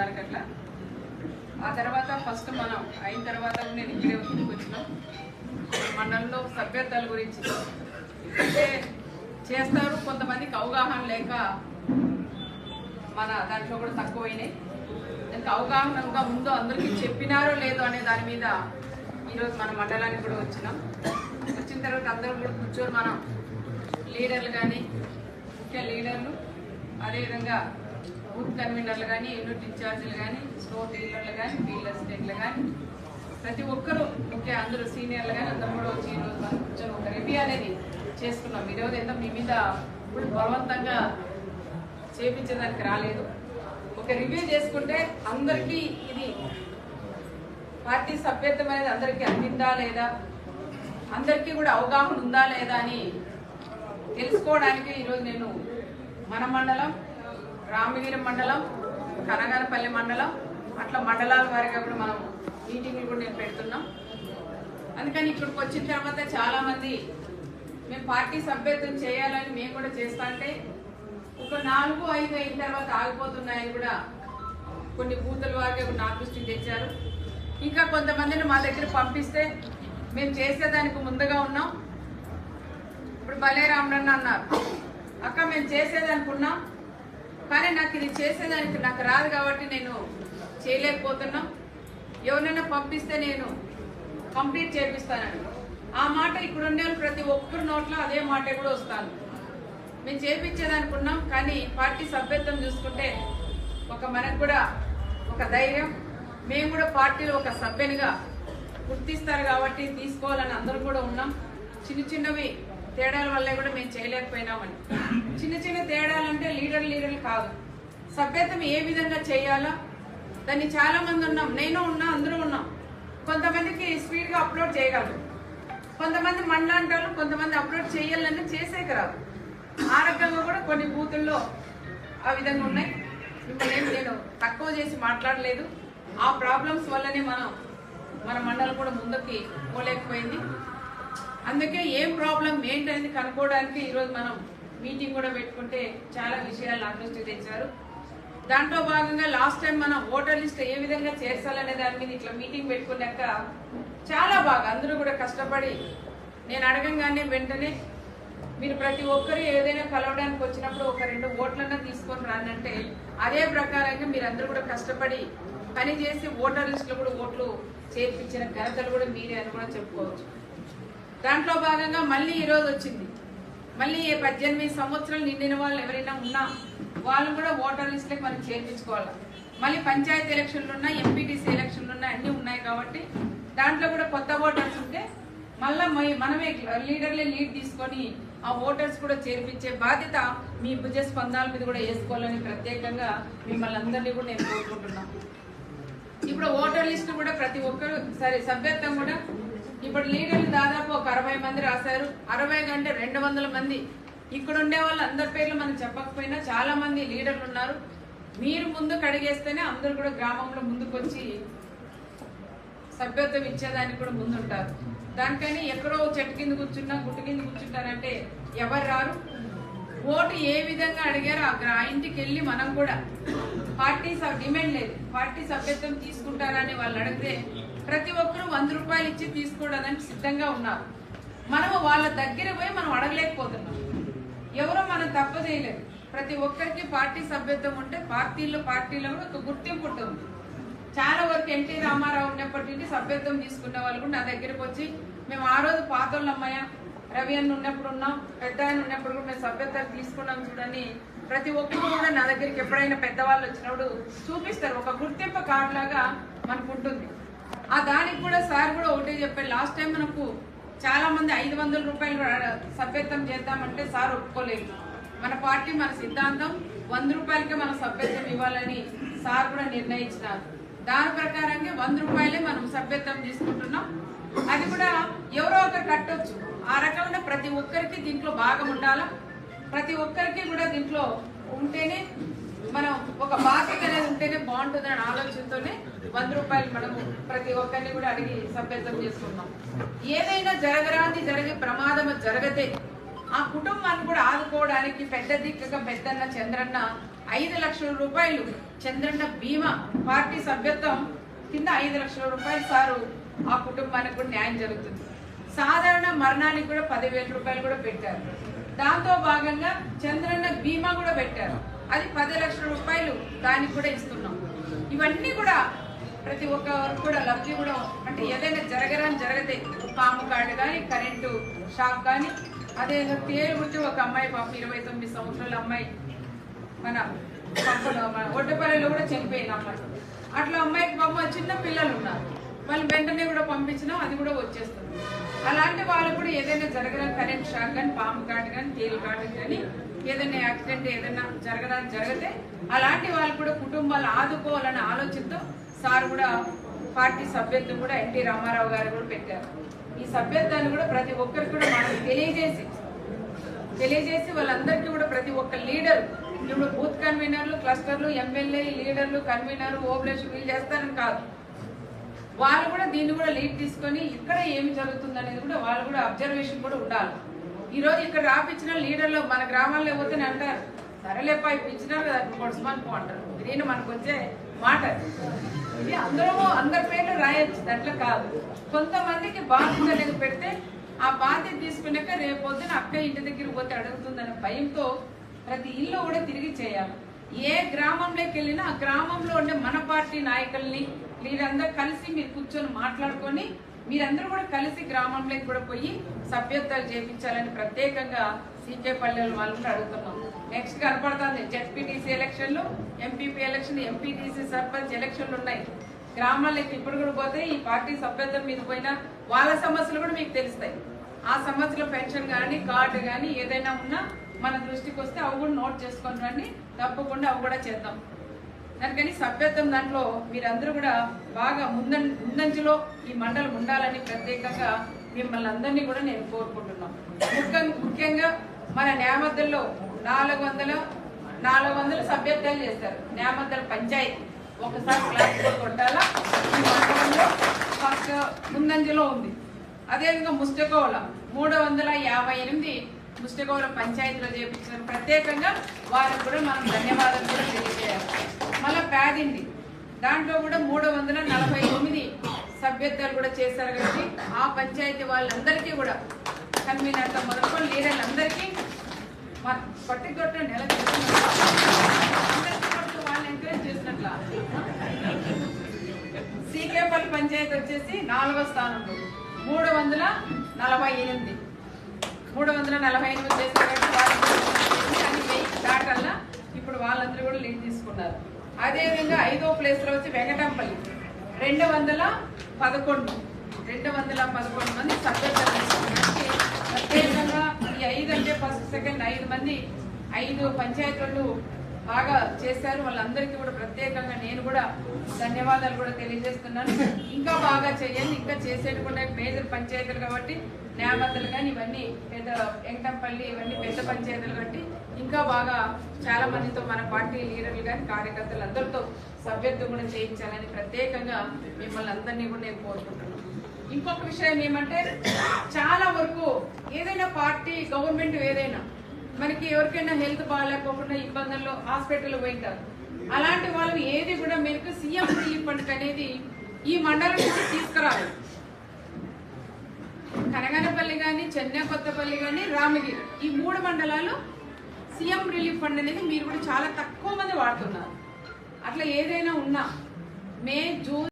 నాలుగు అట్లా ఆ తర్వాత ఫస్ట్ మనం అయిన తర్వాత నేను ఇక్కడే ఇంటికి వచ్చినాం. మండలంలో సభ్యతల గురించి. అంటే చేస్తారు కొంతమందికి అవగాహన లేక మన దాంట్లో కూడా తక్కువైనాయి. దానికి అవగాహనగా ముందు అందరికీ చెప్పినారో లేదో అనే దాని మీద ఈరోజు మన మండలానికి కూడా వచ్చినాం. వచ్చిన తర్వాత అందరం కూడా కూర్చొని మనం లీడర్లు కానీ ముఖ్య లీడర్లు అదేవిధంగా బూత్ కన్వీనర్లు కానీ యూనిట్ ఇన్ఛార్జీలు కానీ స్టోర్ డీలర్లు కానీ ఫీల్డ్ అసిస్టెంట్లు కానీ ప్రతి ఒక్కరూ ముఖ్య అందరూ సీనియర్లు కానీ అందరూ కూడా వచ్చి ఈరోజు మనం కూర్చొని ఒక రివ్యూ అనేది చేసుకున్నాం. ఈరోజు ఎంత మీ మీద బలవంతంగా చేపించడానికి రాలేదు. ఒక రివ్యూ చేసుకుంటే అందరికీ ఇది పార్టీ సభ్యత్వం అనేది అందరికీ అందిందా లేదా? అందరికీ కూడా అవగాహన ఉందా లేదా అని తెలుసుకోవడానికి ఈరోజు నేను మన మండలం రామగిరి మండలం కనగానపల్లి మండలం అట్లా మండలాల వారిగా కూడా మనం మీటింగ్లు కూడా నేను పెడుతున్నాం. అందుకని ఇక్కడికి వచ్చిన తర్వాత చాలా మంది మేము పార్టీ సభ్యత్వం చేయాలని మేము కూడా చేస్తాంటే ఒక నాలుగు ఐదు అయిన తర్వాత ఆగిపోతున్నాయని కూడా కొన్ని బూతుల వారిగా నా దృష్టికి తెచ్చారు. ఇంకా కొంతమందిని మా దగ్గర పంపిస్తే మేము చేసేదానికి ముందుగా ఉన్నాం. ఇప్పుడు భలే రామరన్న అన్నారు అక్క మేము చేసేదానికి ఉన్నాం కానీ నాకు ఇది చేసేదానికి నాకు రాదు కాబట్టి నేను చేయలేకపోతున్నాం. ఎవరైనా పంపిస్తే నేను కంప్లీట్ చేపిస్తానని. ఆ మాట ఇక్కడ ఉండే ప్రతి ఒక్కరి నోట్లో అదే మాట కూడా వస్తాను మేము చేపించేదనుకున్నాం ఉన్నాం కానీ పార్టీ సభ్యత్వం చూసుకుంటే ఒక మనకు కూడా ఒక ధైర్యం. మేము కూడా పార్టీలో ఒక సభ్యునిగా గుర్తిస్తారు కాబట్టి తీసుకోవాలని అందరూ కూడా ఉన్నాం. చిన్న చిన్నవి తేడాల వల్లే కూడా మేము చేయలేకపోయినామని. చిన్న చిన్న తేడాలు అంటే లీడర్ లీడర్లు కాదు. సభ్యత్వం ఏ విధంగా చేయాలో దాన్ని చాలా మంది ఉన్నాం నేను ఉన్నా అందరూ ఉన్నాం. కొంతమందికి స్పీడ్గా అప్లోడ్ చేయగలరు. కొంతమంది మండలాంటారు కొంతమంది అప్లోడ్ చేయాలని చేసేకి రాదు. ఆ రకంగా కూడా కొన్ని బూతుల్లో ఆ విధంగా ఉన్నాయి. మిమ్మల్ని నేను తక్కువ చేసి మాట్లాడలేదు. ఆ ప్రాబ్లమ్స్ వల్లనే మనం మన మండలం కూడా ముందుకి పోలేకపోయింది. అందుకే ఏం ప్రాబ్లం ఏంటనేది కనుక్కోవడానికి ఈరోజు మనం మీటింగ్ కూడా పెట్టుకుంటే చాలా విషయాలు నా తెచ్చారు. దాంట్లో భాగంగా లాస్ట్ టైం మనం ఓటర్ లిస్ట్ ఏ విధంగా చేర్చాలనే దాని మీద ఇట్లా మీటింగ్ పెట్టుకున్నాక చాలా బాగా అందరూ కూడా కష్టపడి నేను అడగంగానే వెంటనే మీరు ప్రతి ఒక్కరు ఏదైనా కలవడానికి వచ్చినప్పుడు ఒక రెండు ఓట్లన్నా తీసుకొని రానంటే అదే ప్రకారంగా మీరు అందరూ కూడా కష్టపడి పని చేసి ఓటర్ లిస్టులో కూడా ఓట్లు చేర్పించిన ఘనతలు కూడా మీరే అని కూడా చెప్పుకోవచ్చు. దాంట్లో భాగంగా మళ్ళీ ఈరోజు వచ్చింది. మళ్ళీ పద్దెనిమిది సంవత్సరాలు నిండిన వాళ్ళు ఎవరైనా ఉన్నా వాళ్ళు కూడా ఓటర్ లిస్టులకు మనం చేర్పించుకోవాలి? మళ్ళీ పంచాయతీ ఎలక్షన్లు ఉన్నాయి ఎంపీటీసీ ఎలక్షన్లు ఉన్నాయి అన్నీ ఉన్నాయి కాబట్టి దాంట్లో కూడా కొత్త ఓటర్స్ ఉంటే మళ్ళా మనమే లీడర్లే లీడ్ తీసుకొని ఆ ఓటర్స్ కూడా చేర్పించే బాధ్యత మీ భుజ స్పందాల మీద కూడా వేసుకోవాలని ప్రత్యేకంగా మిమ్మల్ని అందరినీ కూడా నేను కోరుకుంటున్నాను ఇప్పుడు ఓటర్ లిస్ట్ కూడా ప్రతి ఒక్కరు సరే సభ్యత్వం కూడా ఇప్పుడు లీడర్లు దాదాపు ఒక అరవై మంది రాశారు. అరవై కంటే రెండు వందల మంది ఇక్కడ ఉండే వాళ్ళు అందరి పేర్లు మనం చెప్పకపోయినా చాలా మంది లీడర్లు ఉన్నారు. మీరు ముందుకు అడిగేస్తేనే అందరూ కూడా గ్రామంలో ముందుకొచ్చి సభ్యత్వం ఇచ్చేదానికి కూడా ముందుంటారు. దానికని ఎక్కడో చెట్టు కింద కూర్చున్నా గుట్టు కింద కూర్చుంటారంటే ఎవరు రారు? ఓటు ఏ విధంగా అడిగారో ఆ ఇంటికి వెళ్ళి మనం కూడా. పార్టీ డిమాండ్ లేదు. పార్టీ సభ్యత్వం తీసుకుంటారని వాళ్ళు అడిగితే ప్రతి ఒక్కరూ వంద రూపాయలు ఇచ్చి తీసుకోవడానికి సిద్ధంగా ఉన్నారు. మనము వాళ్ళ దగ్గర పోయి మనం అడగలేకపోతున్నాం. ఎవరో మనం తప్ప చేయలేదు. ప్రతి ఒక్కరికి పార్టీ సభ్యత్వం ఉంటే పార్టీల్లో పార్టీలో కూడా ఒక గుర్తింపు ఉంటుంది. చాలా వరకు ఎన్టీ రామారావు ఉన్నప్పటి నుండి సభ్యత్వం తీసుకున్న వాళ్ళు కూడా నా దగ్గరకు వచ్చి మేము ఆ రోజు పాతోళ్ళు అమ్మాయ రవి అన్న ఉన్నప్పుడు ఉన్నాం పెద్ద ఆయన ఉన్నప్పుడు కూడా మేము సభ్యత్వం తీసుకున్నాం చూడని ప్రతి ఒక్కరు కూడా నా దగ్గరికి ఎప్పుడైనా పెద్దవాళ్ళు వచ్చినప్పుడు చూపిస్తారు. ఒక గుర్తింపు కార్డు లాగా మనకు ఉంటుంది. ఆ దానికి కూడా సార్ కూడా ఒకటే చెప్పారు. లాస్ట్ టైం మనకు చాలా మంది ఐదు వందల రూపాయలు సభ్యత్వం చేద్దామంటే సార్ ఒప్పుకోలేదు. మన పార్టీ మన సిద్ధాంతం వంద రూపాయలకే మనం సభ్యత్వం ఇవ్వాలని సార్ కూడా నిర్ణయించినారు. దాని ప్రకారంగా వంద రూపాయలే మనం సభ్యత్వం తీసుకుంటున్నాం. అది కూడా ఎవరో ఒకరు కట్టొచ్చు. ఆ రకమైన ప్రతి ఒక్కరికి దీంట్లో భాగం ఉండాలా? ప్రతి ఒక్కరికి కూడా దీంట్లో ఉంటేనే మనం ఒక బాధ్యత అనేది ఉంటేనే బాగుంటుందనే ఆలోచనతోనే వంద రూపాయలు మనము ప్రతి ఒక్కరిని కూడా అడిగి సభ్యత్వం చేసుకున్నాం ఏదైనా జరగరాంది జరిగే ప్రమాదం జరగతే ఆ కుటుంబాన్ని కూడా ఆదుకోవడానికి పెద్ద దిక్కుగా పెద్దన్న చంద్రన్న ఐదు లక్షల రూపాయలు చంద్రన్న బీమా పార్టీ సభ్యత్వం కింద ఐదు లక్షల రూపాయలు సారు ఆ కుటుంబానికి కూడా న్యాయం జరుగుతుంది. సాధారణ మరణానికి కూడా పదివేల రూపాయలు కూడా పెట్టారు. దాంతో భాగంగా చంద్రన్న బీమా కూడా పెట్టారు. అది పది లక్షల రూపాయలు దానికి కూడా ఇస్తున్నాం. ఇవన్నీ కూడా ప్రతి ఒక్కరు కూడా లబ్ధి కూడా అంటే ఏదైనా జరగరాని జరిగితే పాము కార్డు కానీ కరెంటు షాక్ కానీ అదే తేలు గురించి ఒక అమ్మాయి పాపం ఇరవై తొమ్మిది సంవత్సరాల అమ్మాయి మన పక్కన ఒడ్డపల్లిలో కూడా చనిపోయిన అమ్మాయి. అట్లా అమ్మాయికి పాపం చిన్న పిల్లలు ఉన్నారు. వాళ్ళు వెంటనే కూడా పంపించినాం అది కూడా వచ్చేస్తుంది. అలాంటి వాళ్ళు కూడా ఏదైనా జరగరాని కరెంట్ షాక్ కానీ పాము కాటు కానీ తేలు కార్డు కానీ ఏదైనా యాక్సిడెంట్ ఏదైనా జరగడానికి జరిగితే అలాంటి వాళ్ళు కూడా కుటుంబాలు ఆదుకోవాలనే ఆలోచనతో సార్ కూడా పార్టీ సభ్యత్వం కూడా ఎన్టీ రామారావు గారు కూడా పెట్టారు. ఈ సభ్యత్వాన్ని కూడా ప్రతి ఒక్కరికి కూడా మనం తెలియజేసి తెలియజేసి వాళ్ళందరికీ కూడా ప్రతి ఒక్క లీడర్ ఇప్పుడు బూత్ కన్వీనర్లు క్లస్టర్లు ఎమ్మెల్యే లీడర్లు కన్వీనర్ ఓబ్లేష్ వీళ్ళు చేస్తారని కాదు. వాళ్ళు కూడా దీన్ని కూడా లీడ్ తీసుకొని ఇక్కడ ఏమి జరుగుతుంది అనేది కూడా వాళ్ళు కూడా అబ్జర్వేషన్ కూడా ఉండాలి. ఈ రోజు ఇక్కడ రాపించిన లీడర్లు మన గ్రామాల్లో పోతేనే అంటారు. సరేలేపా ఇప్పించినారు కదా కొడుసుమని పో అంటారు. దీని మనకు వచ్చే మాట? ఇది అందరూ అందరి పేర్లు రాయొచ్చు దాంట్లో కాదు. కొంతమందికి బాధ్యత అనేది పెడితే ఆ బాధ్యత తీసుకున్నాక రేపు పొద్దున అక్క ఇంటి దగ్గర పోతే అడుగుతుందనే భయంతో ప్రతి ఇల్లు కూడా తిరిగి చేయాలి. ఏ గ్రామంలోకి వెళ్ళినా ఆ గ్రామంలో ఉండే మన పార్టీ నాయకుల్ని మీరందరూ కలిసి మీరు కూర్చొని మాట్లాడుకొని మీరందరూ కూడా కలిసి గ్రామంలోకి కూడా పోయి సభ్యత్వాలు చేపించాలని ప్రత్యేకంగా సీకే పల్లెలు వాళ్ళు అడుగుతున్నాం. నెక్స్ట్ కనపడుతుంది. జెడ్పీటీసీ ఎలక్షన్లు ఎంపీపీ ఎలక్షన్ ఎంపీటీసీ సర్పంచ్ ఎలక్షన్లు ఉన్నాయి. గ్రామాలకి ఇప్పుడు కూడా పోతే ఈ పార్టీ సభ్యత్వం మీద పోయినా వాళ్ళ సమస్యలు కూడా మీకు తెలుస్తాయి. ఆ సమస్యలో పెన్షన్ కానీ కార్డు కానీ ఏదైనా ఉన్నా మన దృష్టికి వస్తే అవి కూడా నోట్ చేసుకొని రండి. తప్పకుండా అవి కూడా చేద్దాం. దానికని సభ్యత్వం దాంట్లో మీరందరూ కూడా బాగా ముందం ముందంజలో ఈ మండలం ఉండాలని ప్రత్యేకంగా మిమ్మల్ని అందరినీ కూడా నేను కోరుకుంటున్నాను. ముఖ్య ముఖ్యంగా మన న్యామద్దల్లో నాలుగు వందల నాలుగు వందల సభ్యత్వాలు చేస్తారు న్యామద్దల పంచాయతీ. ఒకసారి క్లాస్ కొట్టాలా? ఈ మండలంలో ఫస్ట్ ముందంజలో ఉంది. అదేవిధంగా ముస్టకోల మూడు వందల యాభై ఎనిమిది ముస్టకోల పంచాయతీలో చేపించారు ప్రత్యేకంగా వారికి కూడా మనం ధన్యవాదాలు కూడా తెలియజేయాలి. మళ్ళీ పేదిండి దాంట్లో కూడా మూడు వందల నలభై తొమ్మిది సభ్యత్వాలు కూడా చేశారు కాబట్టి ఆ పంచాయతీ వాళ్ళందరికీ కూడా కన్వీనర్తో మొదలుకొని లీడర్లందరికీ అందరికీ పట్టి కొట్ట నెల వాళ్ళని ఎంకరేజ్ చేసినట్ల. సీకేపల్లి పంచాయతీ వచ్చేసి నాలుగో స్థానంలో మూడు వందల నలభై ఎనిమిది. మూడు వందల నలభై ఎనిమిది చేసేటట్టు దాటల్లా ఇప్పుడు వాళ్ళందరూ కూడా లీడ్ తీసుకున్నారు. అదేవిధంగా ఐదో ప్లేస్లో వచ్చి వెంకటంపల్లి. రెండు వందల పదకొండు. రెండు వందల పదకొండు మంది సభ్యత్వం తీసుకున్నారు. ప్రత్యేకంగా ఈ ఐదు అంటే ఫస్ట్ సెకండ్ ఐదు మంది ఐదు పంచాయతీలు బాగా చేశారు. వాళ్ళందరికీ కూడా ప్రత్యేకంగా నేను కూడా ధన్యవాదాలు కూడా తెలియజేస్తున్నాను. ఇంకా బాగా చేయండి. ఇంకా చేసేది కూడా మేజర్ పంచాయతీలు కాబట్టి న్యామతలు కానీ ఇవన్నీ పెద్ద ఎంకంపల్లి ఇవన్నీ పెద్ద పంచాయతీలు కాబట్టి ఇంకా బాగా చాలా మందితో మన పార్టీ లీడర్లు కానీ కార్యకర్తలు అందరితో సభ్యత్వం కూడా చేయించాలని ప్రత్యేకంగా మిమ్మల్ని అందరినీ కూడా నేను కోరుకుంటున్నాను. ఇంకొక విషయం ఏమంటే చాలా వరకు ఏదైనా పార్టీ గవర్నమెంట్ ఏదైనా మనకి ఎవరికైనా హెల్త్ బాగాలేకోకుండా ఇబ్బందుల్లో హాస్పిటల్ పోయింటారు. అలాంటి వాళ్ళు ఏది కూడా మీకు సీఎం రిలీఫ్ ఫండ్ అనేది ఈ మండలం నుంచి తీసుకురాలి కనగనపల్లి కానీ చెన్నై కొత్తపల్లి కానీ రామగిరి ఈ మూడు మండలాలు సీఎం రిలీఫ్ ఫండ్ అనేది మీరు కూడా చాలా తక్కువ మంది వాడుతున్నారు. అట్లా ఏదైనా ఉన్నా మే జూన్